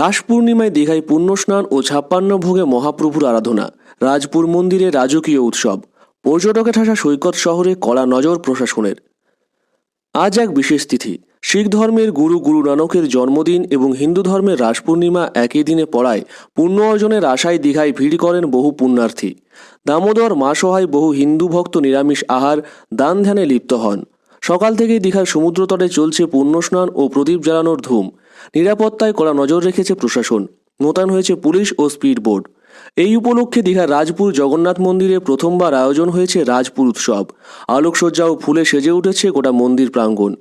রাস পূর্ণিমায় দীঘায় পুণ্যস্নান ও ছাপ্পান্ন ভোগে মহাপ্রভুর আরাধনা, রাজপুর মন্দিরে রাজকীয় উৎসব পর্যটকে ঠাসা সৈকত শহরে কড়া নজর প্রশাসনের। আজ এক বিশেষ তিথি, শিখ ধর্মের গুরু গুরু নানকের জন্মদিন এবং হিন্দু ধর্মের রাস পূর্ণিমা একই দিনে পড়ায় পুণ্য অর্জনের আশায় দীঘায় ভিড় করেন বহু পুণ্যার্থী। দামোদর মাসহায় বহু হিন্দু ভক্ত নিরামিষ আহার, দান ধ্যানে লিপ্ত হন। সকাল থেকেই দীঘার সমুদ্রতটে চলছে পুণ্যস্নান ও প্রদীপ জ্বালানোর ধুম। নিরাপত্তায় কড়া নজর রেখেছে প্রশাসন। মোতায়েন হয়েছে পুলিশ ও স্পিড বোর্ড এই উপলক্ষে দীঘার রাজপুর জগন্নাথ মন্দিরে প্রথমবার আয়োজন হয়েছে রাজপুর উৎসব। আলোকসজ্জা ও ফুলে সেজে উঠেছে গোটা মন্দির প্রাঙ্গণ।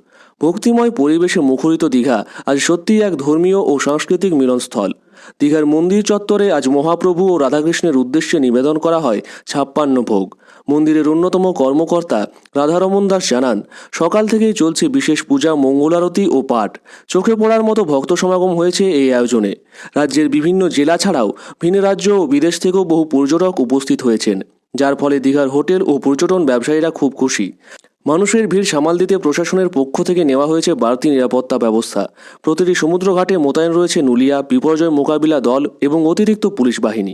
ভক্তিময় পরিবেশে মুখরিত দীঘা আজ সত্যিই এক ধর্মীয় ও সাংস্কৃতিক মিলনস্থল। দীঘার মন্দির চত্বরে আজ মহাপ্রভু ও রাধাকৃষ্ণের উদ্দেশ্যে নিবেদন করা হয় ছাপ্পান্ন ভোগ। মন্দিরের অন্যতম কর্মকর্তা রাধারমন দাস জানান, সকাল থেকেই চলছে বিশেষ পূজা মঙ্গলারতি ও পাঠ। চোখে পড়ার মতো ভক্ত সমাগম হয়েছে এই আয়োজনে। রাজ্যের বিভিন্ন জেলা ছাড়াও ভিন্ন রাজ্য ও বিদেশ থেকেও বহু পর্যটক উপস্থিত হয়েছেন। যার ফলে দীঘার হোটেল ও পর্যটন ব্যবসায়ীরা খুব খুশি। মানুষের ভিড় সামাল দিতে প্রশাসনের পক্ষ থেকে নেওয়া হয়েছে বাড়তি নিরাপত্তা ব্যবস্থা। প্রতিটি সমুদ্রঘাটে মোতায়েন রয়েছে নুলিয়া, বিপর্যয় মোকাবিলা দল এবং অতিরিক্ত পুলিশ বাহিনী।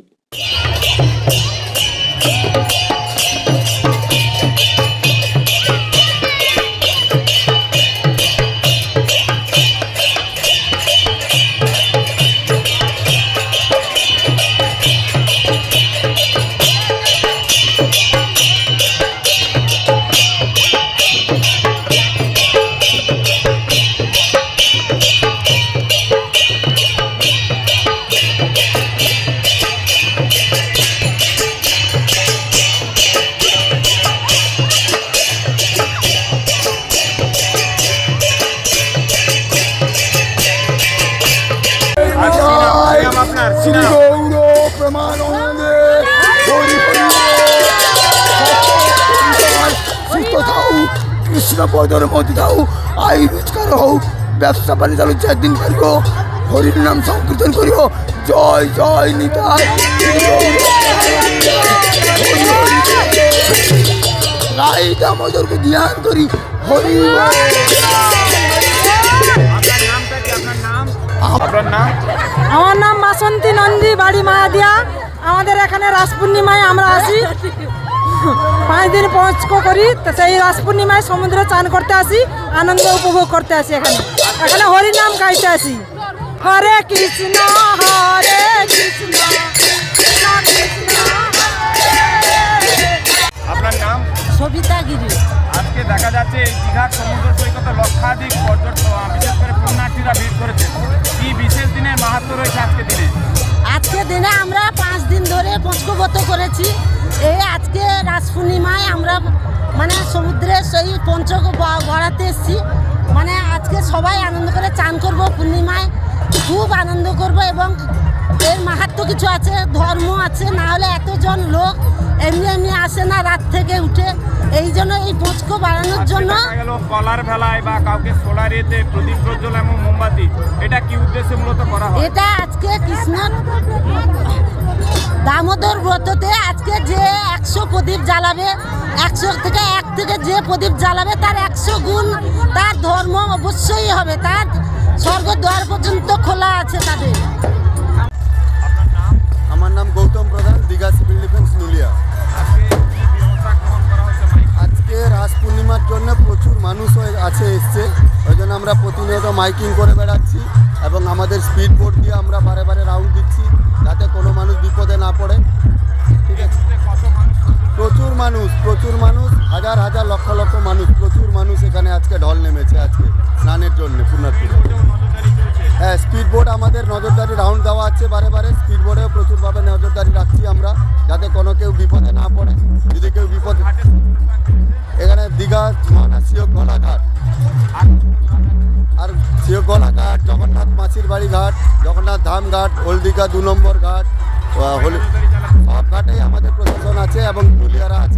আপনার শ্রী গৌর প্রেমানন্দে হরি হরি সুস্থ থাও কৃষ্ণ পদর মধ্যে থাও আই রোজগার হও ব্যবসা বাণিজ্য চার দিন করিও হরির নাম সংকীর্তন করিও জয় জয় নিতাই রাই দামোদরকে ধ্যান করি হরি আপনার নাম? আমার নাম বাসন্তী নন্দী, বাড়ি মায়াদিয়া আমাদের এখানে রাস পূর্ণিমায় আমরা আসি। পাঁচ দিন পৌঁছ করি সেই রাস পূর্ণিমায় সমুদ্রে চান করতে আসি, আনন্দ উপভোগ করতে আসি এখানে। এখানে হরি নাম গাইতে আসি। হরে কৃষ্ণ হরে কৃষ্ণ। ধরে করেছি। এই আজকে রাস পূর্ণিমায় আমরা মানে সমুদ্রে সেই পঞ্চ গড়াতে এসেছি। মানে আজকে সবাই আনন্দ করে চান করব। পূর্ণিমায় খুব আনন্দ করব এবং মাহাত্ম কিছু আছে ধর্ম আছে না হলে এতজন লোক এমনি এমনি আসে না রাত থেকে উঠে। এই জন্য এই পঞ্চক বাড়ানোর জন্য কলার ভেলায় বা কাউকে প্রদীপ প্রজ্বল এবং মোমবাতি এটা কি উদ্দেশ্যে মূলত করা হয়? এটা আজকে কৃষ্ণর দামোদর ব্রততে আজকে যে একশো প্রদীপ জ্বালাবে একশো থেকে এক থেকে যে প্রদীপ জ্বালাবে তার একশো গুণ তার ধর্ম অবশ্যই হবে। তার স্বর্গ দ্বার পর্যন্ত খোলা আছে তাদের। দীঘা সিভিল ডিফেন্স নুলিয়া আজকে রাস পূর্ণিমার জন্য প্রচুর মানুষ আছে এসছে। ওই জন্য আমরা প্রতিনিয়ত মাইকিং করে বেড়াচ্ছি এবং আমাদের স্পিড বোট দিয়ে আমরা বারে বারে রাউন্ড দিচ্ছি যাতে কোনো মানুষ বিপদে না পড়ে। ঠিক আছে? প্রচুর মানুষ প্রচুর মানুষ, হাজার হাজার লক্ষ লক্ষ মানুষ, প্রচুর মানুষ এখানে আজকে ঢল নেমেছে আজকে, স্নানের জন্য চলছে স্পিড বোট আমাদের নজরদারি রাউন্ড দেওয়া আছে বারে বারে। স্পিড বোর্ডেও প্রচুরভাবে নজরদারি রাখছি আমরা, যাতে কোনো কেউ বিপদে না পড়ে। যদি কেউ বিপদ এখানে দীঘা, মানা, সিও গলাঘাট। আর সিও গলাঘাট, জগন্নাথ মাছির বাড়ি ঘাট, জগন্নাথ ধাম ঘাট ওল্ড দীঘা দু নম্বর ঘাট হলি সব ঘাটেই আমাদের প্রশাসন আছে এবং পুলিয়ারা আছে।